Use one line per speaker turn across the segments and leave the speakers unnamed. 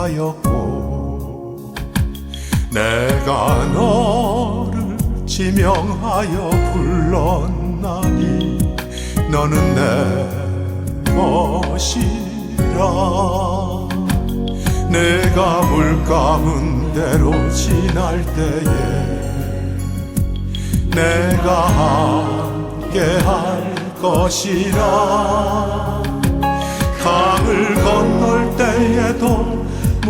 하였고 내가 너를 지명하여 불렀나니 너는 내 것이라. 내가 물 감은 대로 지날 때에 내가 함께할 것이라. 강을 건널 때에도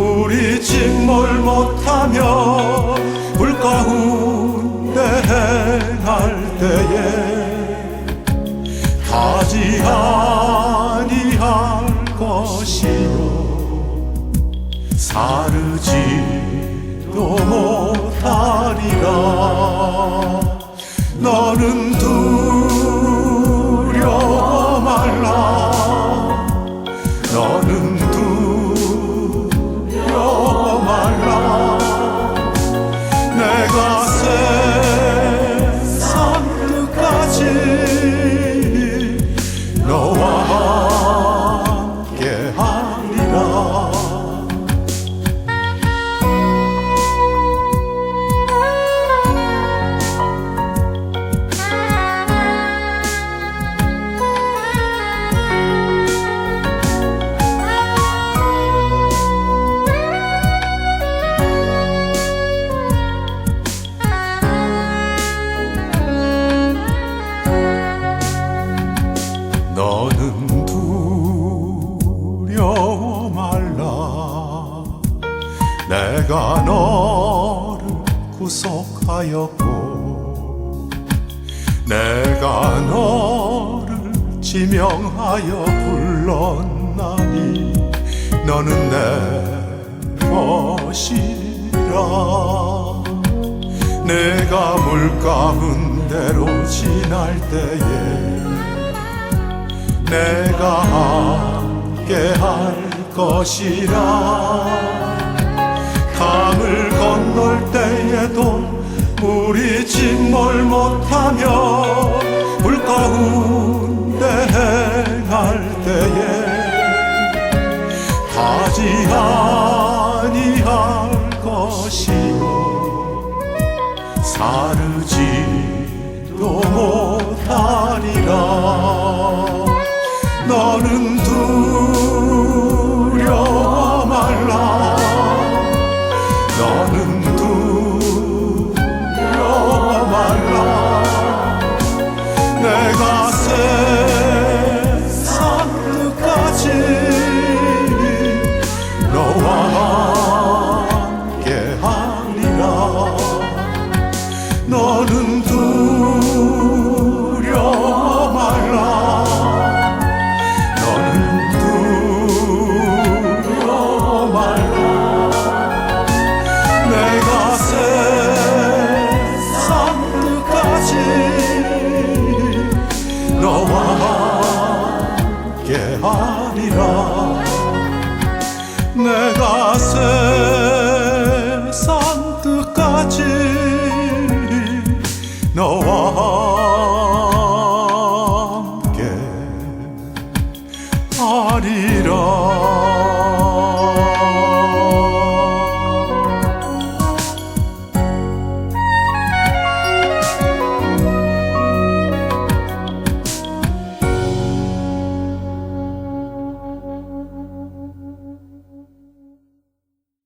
물이 직몰 못하며 물 가운데 행할 때에 하지 아니할 것이요. 사르지도 못하리라. 너는 너는 두려워 말라. 내가 너를 구속하였고 내가 너를 지명하여 불렀나니 너는 내 것이라. 내가 물 가운데로 지날 때에 내가 함께 할 것이라. 강을 건널 때에도 물이 직몰 못하며 물 가운데 행할 때에 하지 아니할 것이요. 사르지도 못 함께 하리라